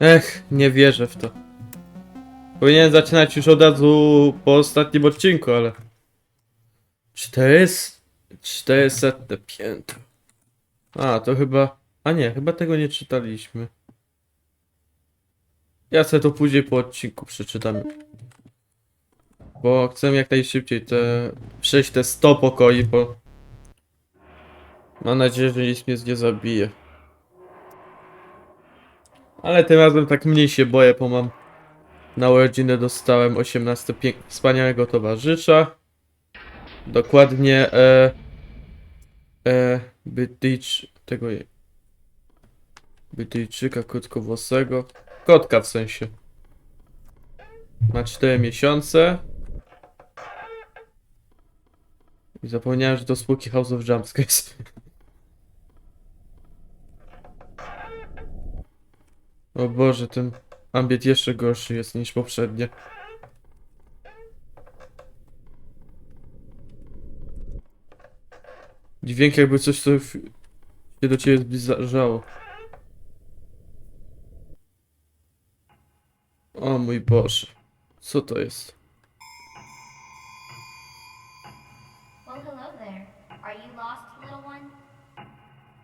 Ech, nie wierzę w to. Powinienem zaczynać już od razu po ostatnim odcinku, ale... 400... 400 piętro. A, to chyba... A nie, chyba tego nie czytaliśmy. Ja sobie to później po odcinku przeczytam. Bo chcę jak najszybciej te... przejść te 100 pokoi, bo... Mam nadzieję, że nic mnie nie zabije. Ale tym razem tak mniej się boję, bo mam na urodzinę dostałem 18 pięk- wspaniałego towarzysza. Dokładnie e, e, Bydycz, tego Bydyczczyka krótkowłosego. Kotka w sensie. Ma 4 miesiące. I zapomniałem, że to spółki House of Jumpscares. O Boże, ten ambient jeszcze gorszy jest niż poprzednie. Dźwięk jakby coś, co się do ciebie zbliżało. O mój Boże. Co to jest?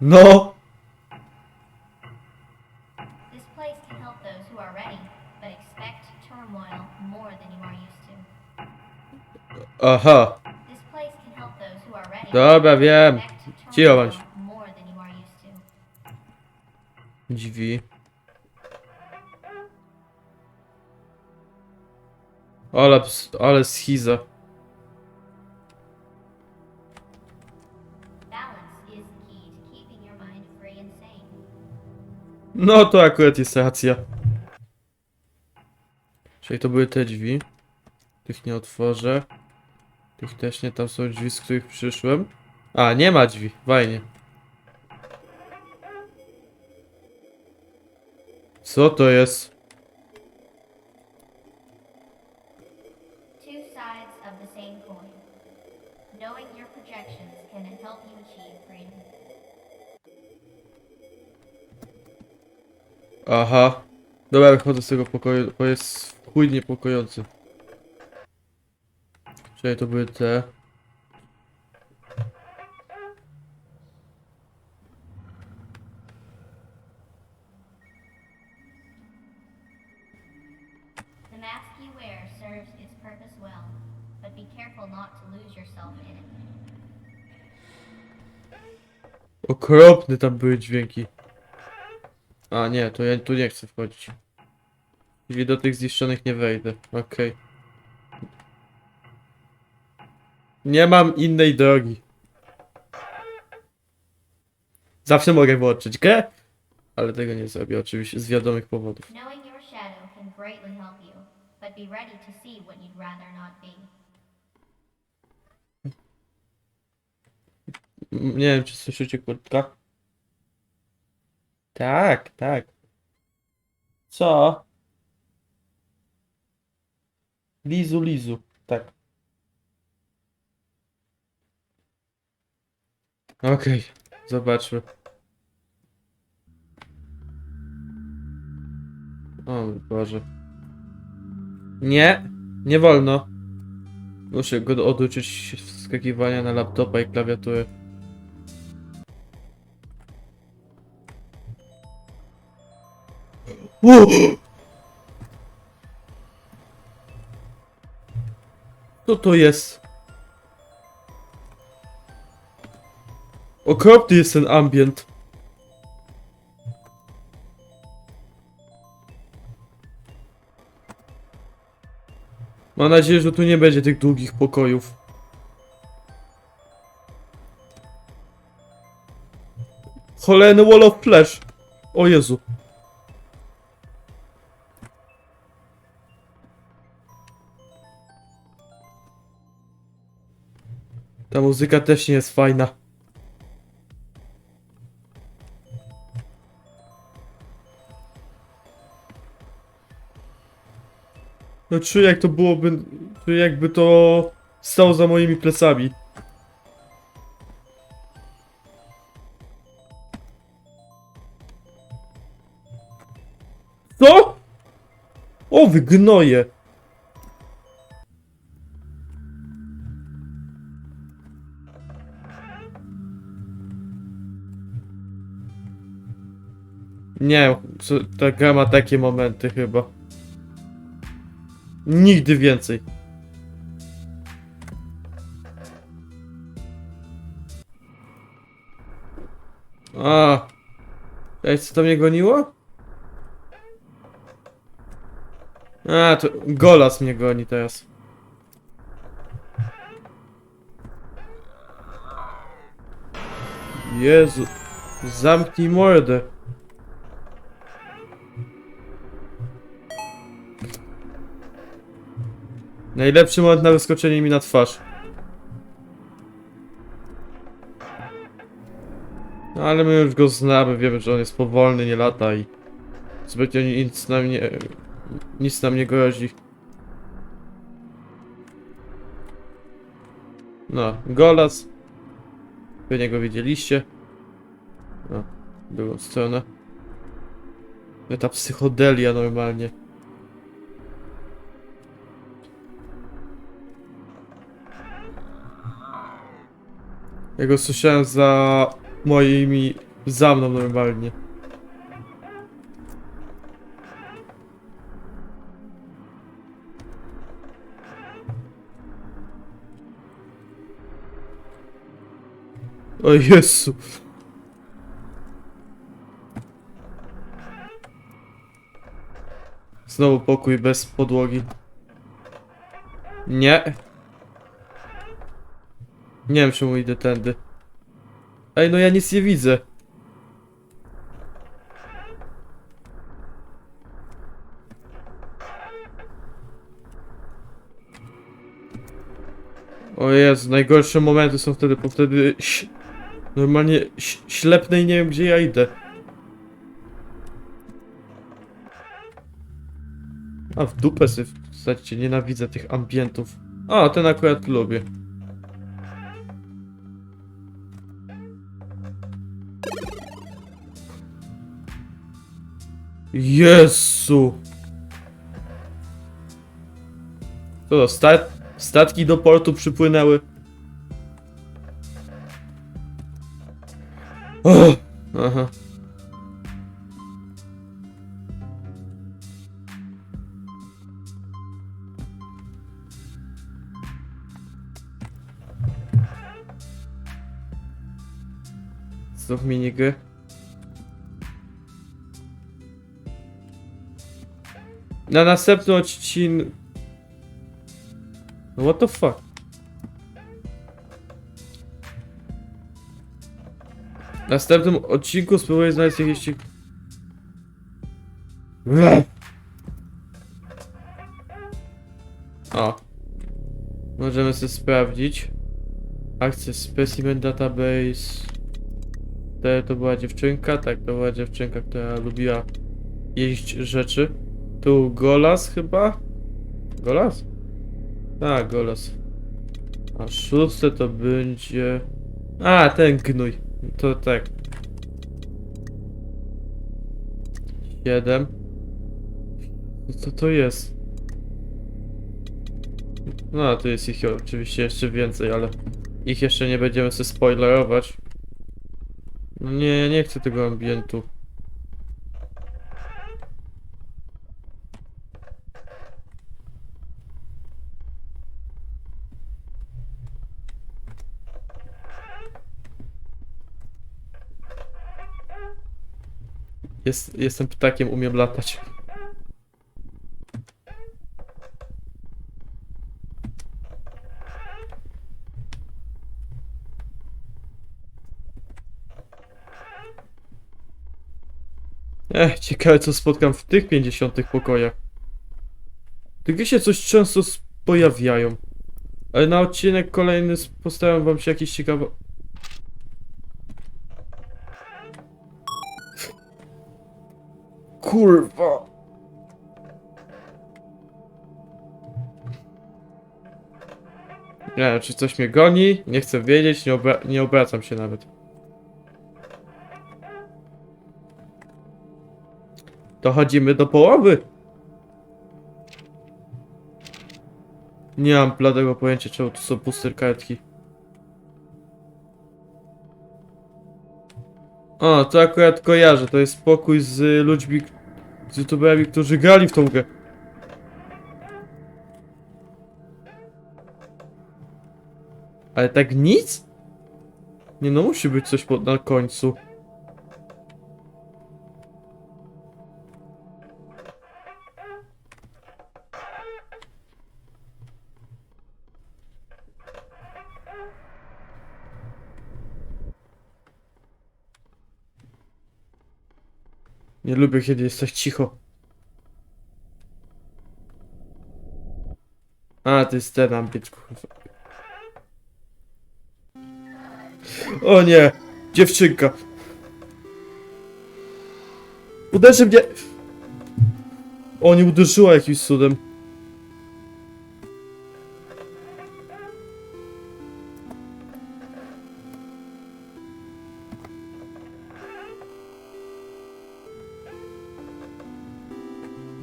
Well, ready. Dobra, wiem. Cicho bądź. Drzwi. Ale, ale schiza. No to akurat jest racja. Czyli to były te drzwi. Tych nie otworzę. Tych też nie, tam są drzwi, z których przyszłem. A, nie ma drzwi, fajnie. Co to jest? Aha. Dobra, wychodzę z tego pokoju, bo jest chuj niepokojący. Czyli to były te. The mask you wear serves its purpose well, but be careful not to lose yourself in it. Okropne tam były dźwięki. A nie, to ja tu nie chcę wchodzić. Czyli do tych zniszczonych nie wejdę. Okej. Nie mam innej drogi. Zawsze mogę włączyć grę, ale tego nie zrobię oczywiście z wiadomych powodów. Knowing your shadow can greatly help you, but be ready to see what you'd rather not be. M- Nie wiem, czy słyszycie kurtka? Tak, tak. Co? Lizu, lizu, tak. Okej, zobaczmy. O mój Boże. Nie, nie wolno. Muszę go oduczyć wskakiwania na laptopa i klawiatury. O! Co to jest? Okropny jest ten ambient. Mam nadzieję, że tu nie będzie tych długich pokojów. Cholerny wall of flesh. O Jezu. Ta muzyka też nie jest fajna. No czuję jak to byłoby, czuję jakby to stało za moimi plecami. Co? O, wygnoje! Nie, ta gra ma takie momenty chyba. Nigdy więcej. A, Ej, co to mnie goniło? A, to Golas mnie goni teraz. Jezu, zamknij mordę. Najlepszy moment na wyskoczenie mi na twarz. No, ale my już go znamy, wiemy, że on jest powolny, nie lata i zbytnio nic nam nie, nic grozi. No, Golas. Wy niego widzieliście. No, drugą stronę. No, Ta psychodelia normalnie. Ja go słyszałem za moimi... za mną normalnie. O Jezu. Znowu pokój bez podłogi. Nie. Nie wiem czemu idę tędy. Ej, no ja nic nie widzę. O Jezu, najgorsze momenty są wtedy, bo wtedy normalnie ś- ślepnę i nie wiem gdzie ja idę. A w dupę sobie wsadźcie, nienawidzę tych ambientów. A, ten akurat lubię. Jezu! Co to, sta statki do portu przypłynęły? O! Aha. Znów minigry. Na następny odcinek... No what the fuck? W następnym odcinku spróbuję znaleźć jakieś... O. Możemy sobie sprawdzić. Akcja Specimen Database. To, to była dziewczynka, tak, to była dziewczynka, która lubiła jeść rzeczy. Tu Golas chyba? Golas? Tak, Golas. A szóste to będzie... A, ten gnój. To tak. Siedem. Co to jest? No, tu jest ich oczywiście jeszcze więcej, ale ich jeszcze nie będziemy sobie spoilerować. No nie, nie chcę tego ambientu. Jest, jestem ptakiem, umiem latać. Ech, ciekawe co spotkam w tych 50 pokojach. Tylko się coś często pojawiają. Ale na odcinek kolejny postaram wam się jakieś ciekawe... Kurwa. Nie wiem, czy coś mnie goni? Nie chcę wiedzieć, nie, obra nie obracam się nawet. Dochodzimy do połowy. Nie mam bladego pojęcia, czemu tu są puste kartki. O, to akurat kojarzę. To jest spokój z ludźmi, z youtuberami, którzy grali w tą grę. Ale tak nic? Nie no, musi być coś po, na końcu. Nie lubię, kiedy jesteś cicho. A, to jest ten ambient, kurwa. O nie! Dziewczynka! Uderzy mnie! O, nie uderzyła jakimś cudem.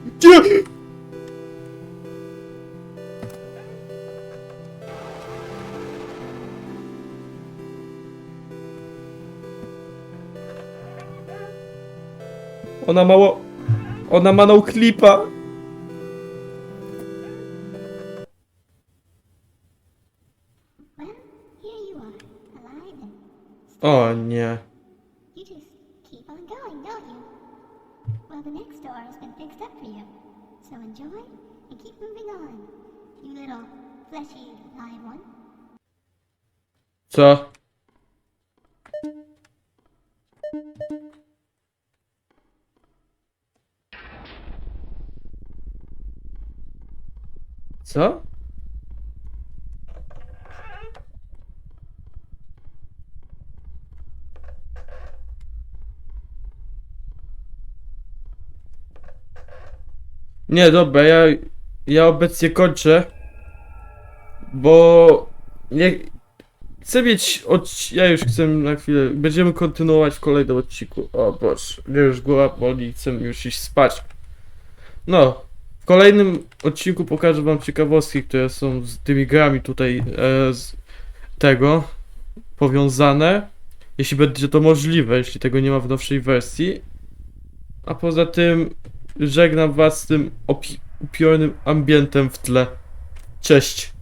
Nie! Ona mało... Ona ma no klipa. O nie. you just keep on going, don't you? Well, the next door has been fixed up for you. So enjoy and keep moving on, you little fleshy live one. Co? Co? Nie, dobra, ja, ja obecnie kończę, bo nie, chcę mieć, odc- ja już chcę na chwilę, będziemy kontynuować w kolejnym odcinku. O Boże, mnie już głowa boli, chcę już iść spać. No, w kolejnym odcinku pokażę wam ciekawostki, które są z tymi grami tutaj e, z tego powiązane. Jeśli będzie to możliwe, jeśli tego nie ma w nowszej wersji. A poza tym żegnam was z tym opi- upiornym ambientem w tle. Cześć.